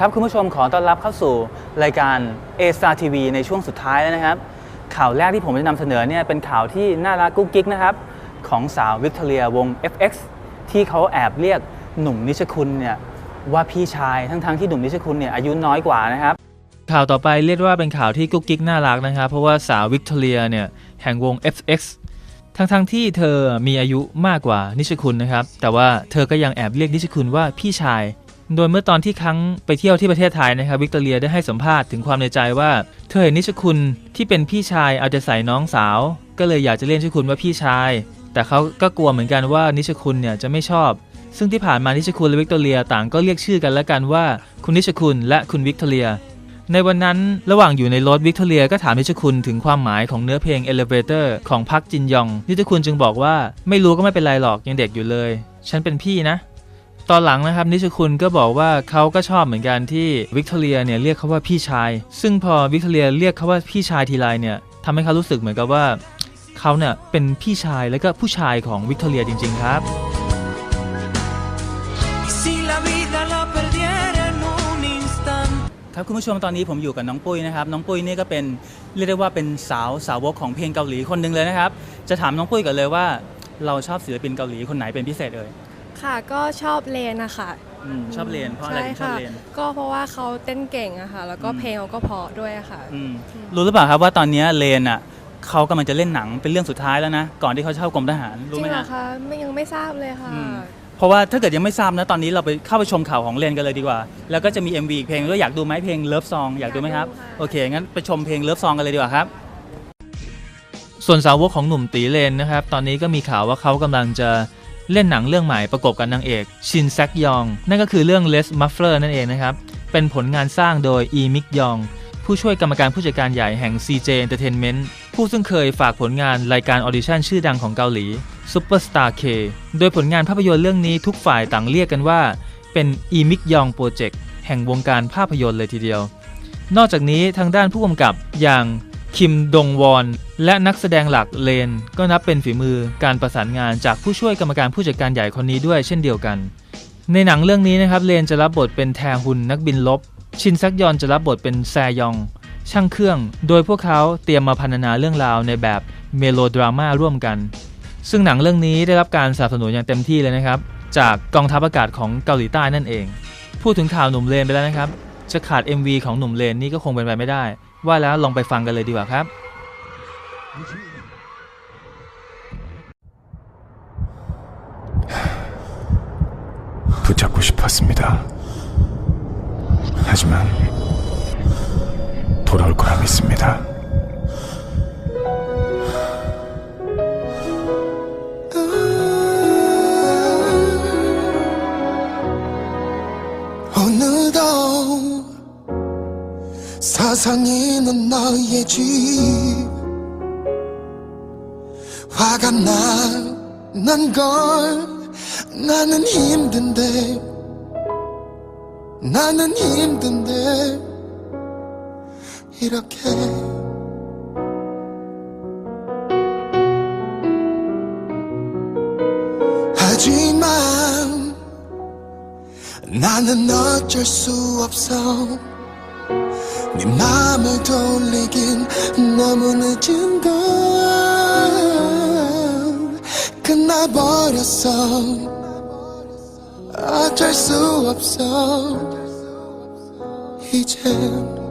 ครับคุณผู้ชมขอต้อนรับเข้าสู่รายการ A Star TV ในช่วงสุดท้ายแล้วนะครับ ข่าวแรกที่ผมจะนำเสนอเนี่ยเป็นข่าวที่น่ารักกุ๊กกิ๊กนะครับ ของสาววิกตอเรียวง FX ที่เขาแอบเรียกหนุ่มนิชคุณเนี่ยว่าพี่ชายทั้งๆที่หนุ่มนิชคุณเนี่ยอายุน้อยกว่านะครับ ข่าวต่อไปเรียกว่าเป็นข่าวที่กุ๊กกิ๊กน่ารักนะครับ เพราะว่าสาววิกตอเรียเนี่ยแห่งวง FX ทั้งๆที่เธอมีอายุมากกว่านิชคุณนะครับแต่ว่าเธอก็ยังแอบเรียกนิชคุณว่าพี่ชาย โดยเมื่อตอนที่ครั้งไปเที่ยวที่ประเทศไทยนะครับวิกตอเรียได้ให้สัมภาษณ์ถึงความในใจว่า เธอเห็นนิชคุณที่เป็นพี่ชายเอาใจใส่น้องสาว ก็เลยอยากจะเรียกนิชคุณว่าพี่ชาย แต่เขาก็กลัวเหมือนกันว่านิชคุณเนี่ยจะไม่ชอบ ซึ่งที่ผ่านมานิชคุณและวิกตอเรียต่างก็เรียกชื่อกันและกันว่า คุณนิชคุณและคุณวิกตอเรีย ในวันนั้นระหว่างอยู่ในรถวิกตอเรียก็ถามนิชคุณถึงความหมายของเนื้อเพลง Elevator ของพักจินยองนิชคุณจึงบอกว่าไม่รู้ก็ไม่เป็นไรหรอกยังเด็กอยู่เลย ฉันเป็นพี่นะ ตอนหลังนะครับนิชคุณก็บอกว่าเขาก็ชอบเหมือนกันที่วิกตอเรียเนี่ยเรียกเขาว่าพี่ชาย ซึ่งพอวิกตอเรียเรียกเขาว่าพี่ชายทีไรเนี่ยทำให้เขารู้สึกเหมือนกับว่าเขาเนี่ยเป็นพี่ชายและก็ผู้ชายของวิกตอเรียจริง ๆ ครับ Y si la vida la perdiera en un instante. ครับคุณผู้ชมตอนนี้ผมอยู่กับน้องปุ้ยนะครับน้องปุ้ยนี่ก็เป็นเรียกได้ว่าเป็นสาวสาวกของเพลงเกาหลีคนหนึ่งเลยนะครับ จะถามน้องปุ้ยกันเลยว่า เราชอบศิลปินเกาหลีคนไหนเป็นพิเศษเอ่ย ค่ะก็ชอบเลนนะคะอมชอบเรียนเพราะอะไรใช่ถึงชอบค่ะเรียน ก็เพราะว่าเขาเต้นเก่งอะค่ะ แล้วก็อืม เพลงเขาก็เพราะด้วยอะค่ะ อืมรู้หรือเปล่าครับว่าตอนนี้เลนอะเขากำลังจะเล่นหนังเป็นเรื่องสุดท้ายแล้วนะ ก่อนที่เขาจะเข้ากรมทหารจรู้ริไหมงเหรอฮะ คะไม่ยังไม่ทราบเลยค่ะ อืม เพราะว่าถ้าเกิดยังไม่ทราบนะ ตอนนี้เราไปเข้าไปชมข่าวของเลนกันเลยดีกว่า แล้วก็จะมี MV อีกเพลงด้วยอยากดูไหมเพลงเลิฟซองอยากดูไหมครับ อยากดูค่ะ โอเค งั้นไปชมเพลงเลิฟซองกันเลยดีกว่าครับ ส่วนสาวกของหนุ่มตีเลนนะครับ ตอนนี้ก็มีข่าวว่าเขากำลังจะ เล่นหนังเรื่องใหม่ประกบกับนางเอกชินแซกยอง นั่นก็คือเรื่อง Les Muffler นั่นเองนะครับ เป็นผลงานสร้างโดยอีมิกยอง ผู้ช่วยกรรมการผู้จัดการใหญ่แห่ง CJ Entertainment ผู้ซึ่งเคยฝากผลงานรายการออดิชั่นชื่อดังของเกาหลี Superstar K โดยผลงานภาพยนตร์เรื่องนี้ทุกฝ่ายต่างเรียกกันว่า เป็นอีมิกยองโปรเจกต์แห่งวงการภาพยนตร์เลยทีเดียวนอกจากนี้ทางด้านผู้กำกับอย่าง คิมดงวอน และนักแสดงหลักเลน ก็นับเป็นฝีมือการประสานงานจากผู้ช่วยกรรมการผู้จัดการใหญ่คนนี้ด้วยเช่นเดียวกัน ในหนังเรื่องนี้นะครับเลนจะรับบทเป็นแทฮุนนักบินลบ ชินซักยอนจะรับบทเป็นแซยอง ช่างเครื่อง โดยพวกเขาเตรียมมาพรรณนาเรื่องราวในแบบเมโลดราม่าร่วมกัน ซึ่งหนังเรื่องนี้ได้รับการสนับสนุนอย่างเต็มที่เลยนะครับ จากกองทัพอากาศของเกาหลีใต้นั่นเอง พูดถึงข่าวหนุ่มเลนไปแล้วนะครับ จะขาด MV ของหนุ่มเลนนี่ก็คงเป็นไปไม่ได้ ว่าแล้วลองไปฟังกันเลยดีกว่าครับ 붙잡고 싶었습니다. 하지만 돌아올 거라 믿습니다. 사상이 넌 너의 집. 화가 나난 걸 나는 힘든데 나는 힘든데 이렇게. 하지만 나는 어쩔 수 없어 네 맘을 돌리긴 너무 늦은 걸 끝나버렸어. 어쩔 수 없어. 이젠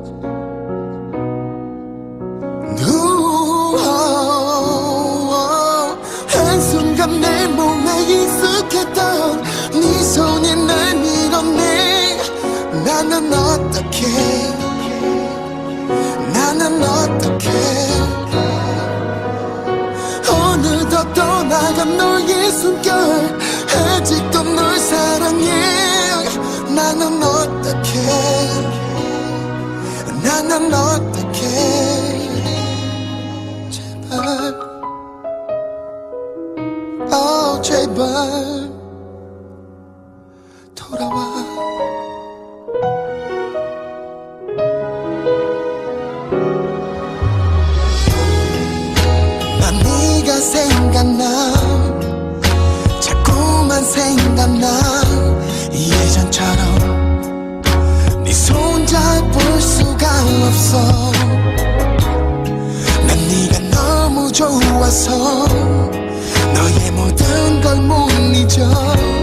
숨결 아직도 널 사랑해. 나는 어떻게 나는 어떻게 제발. 어 제발 좋아서 너의 모든 걸 못 잊어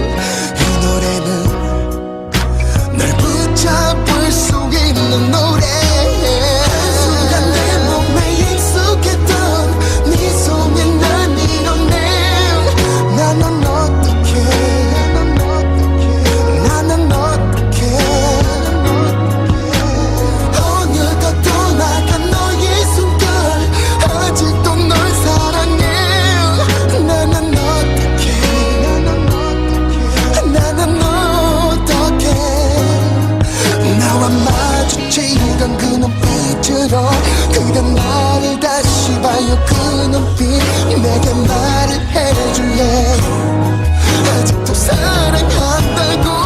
그 눈빛 내게 말을 해줄래? 아직도 사랑한다고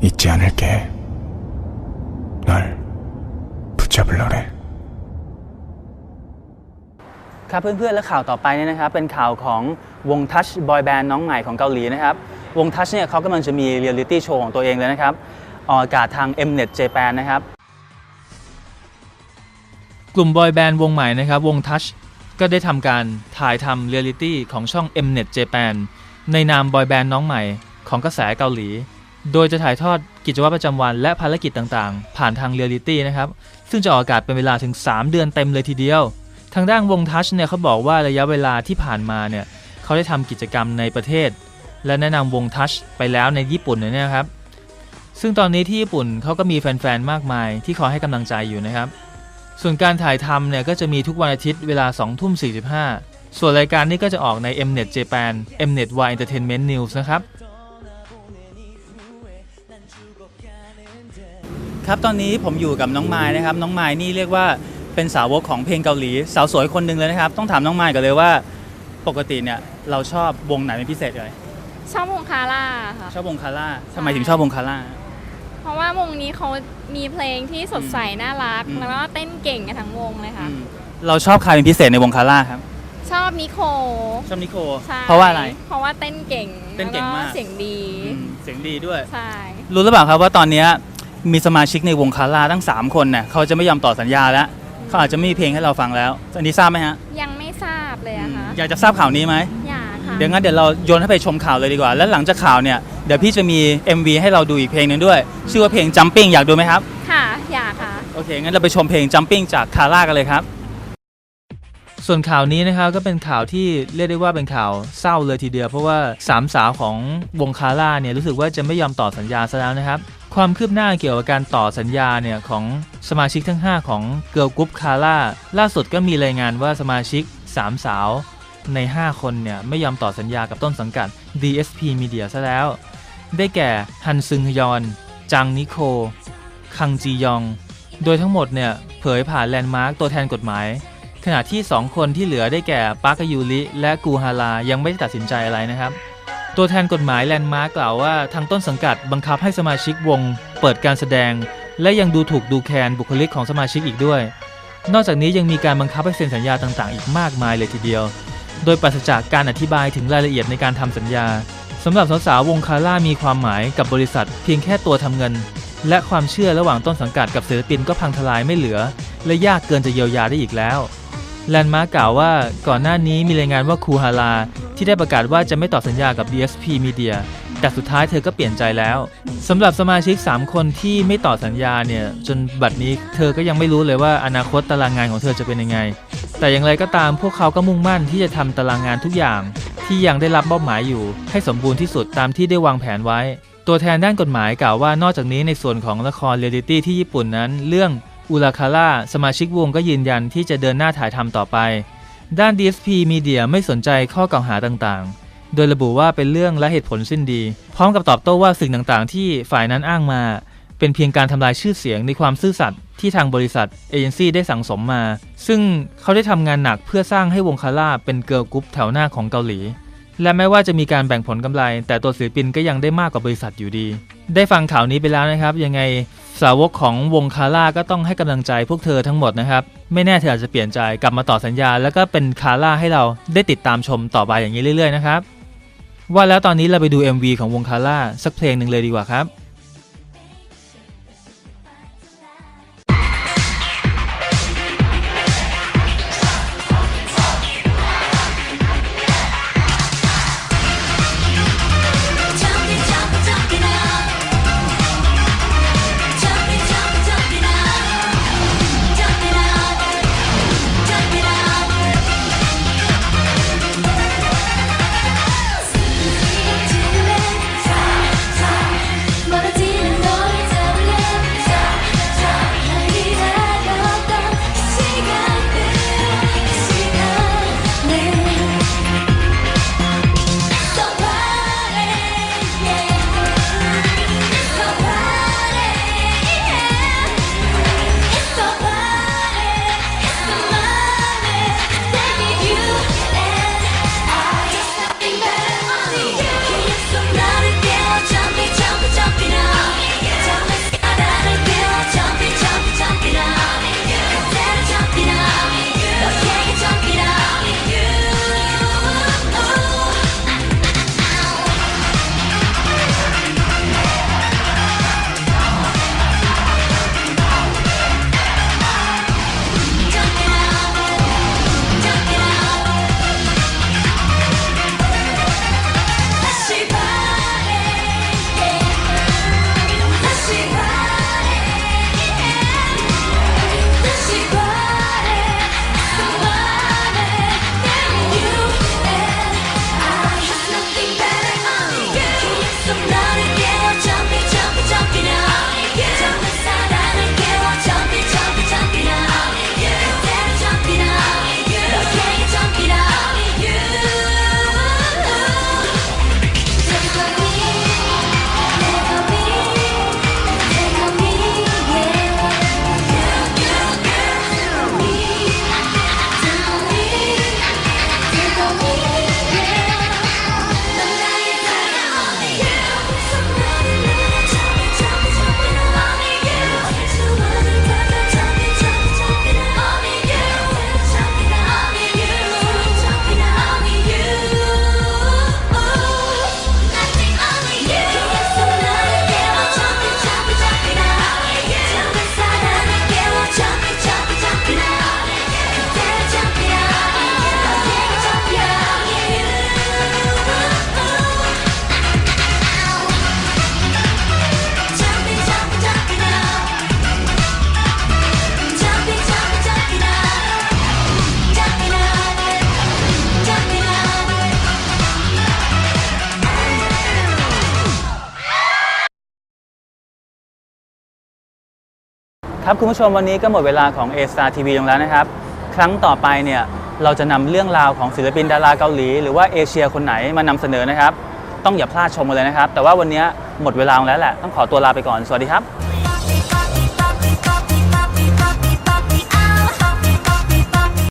잊지 않을게. 널 붙잡을 노래. ครับเพื่อนๆ และข่าวต่อไปเนี่ยนะครับ เป็นข่าวของวงทัชบอยแบนด์น้องใหม่ของเกาหลีนะครับ วงทัชเนี่ยเขากำลังจะมีเรียลลิตี้โชว์ของตัวเองเลยนะครับออกอากาศทาง Mnet Japan นะครับ กลุ่มบอยแบนด์วงใหม่นะครับ วง Touch ก็ได้ทำการถ่ายทำเรียลลิตี้ของช่อง Mnet Japan ในนามบอยแบนด์น้องใหม่ของกระแสเกาหลี โดยจะถ่ายทอดกิจวัตรประจำวันและภารกิจต่างๆ ผ่านทางเรียลลิตี้นะครับ ซึ่งจะออกอากาศเป็นเวลาถึง 3 เดือนเต็มเลยทีเดียว ทางด้านวง Touch เนี่ยเขาบอกว่าระยะเวลาที่ผ่านมาเนี่ยเขาได้ทำกิจกรรมในประเทศ และแนะนำวง Touch ไปแล้วในญี่ปุ่นเนี่ยนะครับ ซึ่งตอนนี้ที่ญี่ปุ่นเขาก็มีแฟนๆ มากมายที่คอยให้กำลังใจอยู่นะครับ ส่วนการถ่ายทำเนี่ยก็จะมีทุกวันอาทิตย์เวลา2ทุ่ม45 ส่วนรายการนี้ก็จะออกใน Mnet Japan Mnet Y Entertainment News นะครับ ครับตอนนี้ผมอยู่กับน้องไม้นะครับ น้องไม้นี่เรียกว่าเป็นสาวกของเพลงเกาหลี สาวสวยคนหนึ่งเลยนะครับ ต้องถามน้องไม้กันเลยว่า ปกติเนี่ยเราชอบวงไหนเป็นพิเศษเลย งคาร่าค่ะ ชอบวงคาร่าทำไมถึงชอบวงคาร่า เพราะว่าวงนี้เขามีเพลงที่สดใสน่ารัก อืม แล้วก็เต้นเก่งกันทั้งวงเลยค่ะ อืมเราชอบใครเป็นพิเศษในวงคาร่าครับ ชอบนิโคชอบนิโค ใช่เพราะว่าอะไร เพราะว่าเต้นเก่งเต้นเก่งมาก แล้วเสียงดี อืมเสียงดีด้วย ใช่ รู้หรือเปล่าครับว่าตอนเนี้ยมีสมาชิกในวงคาร่าตั้ง 3 คนเนี่ยเขาจะไม่ยอมต่อสัญญาแล้วเขาอาจจะไม่มีเพลงให้เราฟังแล้ว อันนี้ทราบไหมฮะยังไม่ทราบเลยอะค่ะอยากจะทราบข่าวนี้ไหมอยากค่ะ เดี๋ยวงั้นเดี๋ยวเราโยนให้ไปชมข่าวเลยดีกว่า แล้วหลังจากข่าวเนี่ยเดี๋ยวพี่จะมี MV ให้เราดูอีกเพลงหนึงด้วย ชื่อว่าเพลง Jumping อยากดูไหมครับ ค่ะ อยากค่ะ โอเค งั้นเราไปชมเพลง Jumping จากคาร่ากันเลยครับ ส่วนข่าวนี้นะครับก็เป็นข่าวที่เรียกได้ว่าเป็นข่าวเศร้าเลยทีเดียว เพราะว่าสามสาวของวงคาร่าเนี่ยรู้สึกว่าจะไม่ยอมต่อสัญญาซะแล้วนะครับความคืบหน้าเกี่ยวกับการต่อสัญญาเนี่ยของสมาชิกทั้ง 5 ของเกิร์ลกรุ๊ปคาร่าล่าสุดก็มีรายงานว่าสมาชิก 3 สาว ใน 5 คนเนี่ยไม่ยอมต่อสัญญากับต้นสังกัด DSP Media ซะแล้ว ได้แก่ฮันซึงฮยอน จังนิโค คังจียอง โดยทั้งหมดเนี่ยเผยผ่านแลนด์มาร์กตัวแทนกฎหมาย ขณะที่ 2 คนที่เหลือได้แก่ปาร์กยูริและกูฮารายังไม่ได้ตัดสินใจอะไรนะครับ ตัวแทนกฎหมายแลนด์มาร์กกล่าวว่าทางต้นสังกัดบังคับให้สมาชิกวง เปิดการแสดง และยังดูถูกดูแคลนบุคลิกของสมาชิกอีกด้วย นอกจากนี้ยังมีการบังคับให้เซ็นสัญญาต่างๆ อีกมากมายเลยทีเดียว โดยปราศจากการอธิบายถึงรายละเอียดในการทำสัญญาสำหรับสาวๆวงคาร่ามีความหมายกับบริษัท เพียงแค่ตัวทำเงิน และความเชื่อระหว่างต้นสังกัดกับศิลปินก็พังทลายไม่เหลือ และยากเกินจะเยียวยาได้อีกแล้วแลนด์มาร์กกล่าวว่าก่อนหน้านี้มีรายงานว่าคูฮาราที่ได้ประกาศว่าจะไม่ต่อสัญญากับ DSP Media แต่สุดท้ายเธอก็เปลี่ยนใจแล้วสำหรับสมาชิก 3 คนที่ไม่ต่อสัญญาเนี่ยจนบัดนี้เธอก็ยังไม่รู้เลยว่าอนาคตตารางงานของเธอจะเป็นยังไง แต่อย่างไรก็ตามพวกเขาก็มุ่งมั่นที่จะทำตารางงานทุกอย่าง ที่ยังได้รับมอบหมายอยู่ ให้สมบูรณ์ที่สุดตามที่ได้วางแผนไว้ ตัวแทนด้านกฎหมายกล่าวว่านอกจากนี้ในส่วนของละครเรียลลิตี้ที่ญี่ปุ่นนั้น เรื่องอุลาคาร่าสมาชิกวงก็ยืนยันที่จะเดินหน้าถ่ายทำต่อไป ด้าน DSP Media ไม่สนใจข้อกล่าวหาต่างๆ โดยระบุว่าเป็นเรื่องและเหตุผลสิ้นดี พร้อมกับตอบโต้ว่าสิ่งต่างๆ ที่ฝ่ายนั้นอ้างมา เป็นเพียงการทำลายชื่อเสียงในความซื่อสัตย์ที่ทางบริษัทเอเจนซี่ได้สั่งสมมา ซึ่งเขาได้ทำงานหนักเพื่อสร้างให้วงคาร่าเป็นเกิร์ลกรุ๊ปแถวหน้าของเกาหลี และแม้ว่าจะมีการแบ่งผลกำไร แต่ตัวศิลปินก็ยังได้มากกว่าบริษัทอยู่ดี ได้ฟังข่าวนี้ไปแล้วนะครับยังไงสาวกของวงคาร่าก็ต้องให้กำลังใจพวกเธอทั้งหมดนะครับไม่แน่เธออาจจะเปลี่ยนใจกลับมาต่อสัญญา แล้วก็เป็นคาร่าให้เราได้ติดตามชมต่อไปอย่างนี้เรื่อยๆนะครับว่าแล้วตอนนี้เราไปดู MV ของวงคาร่าสักเพลงหนึ่งเลยดีกว่าครับ ครับคุณผู้ชมวันนี้ก็หมดเวลาของ A Star TV ลงแล้วนะครับ ครั้งต่อไปเนี่ยเราจะนำเรื่องราวของศิลปินดาราเกาหลี หรือว่าเอเชียคนไหนมานำเสนอนะครับ ต้องอย่าพลาดชมกันเลยนะครับ แต่ว่าวันนี้หมดเวลาลงแล้วแหละต้องขอตัวลาไปก่อนสวัสดีครับ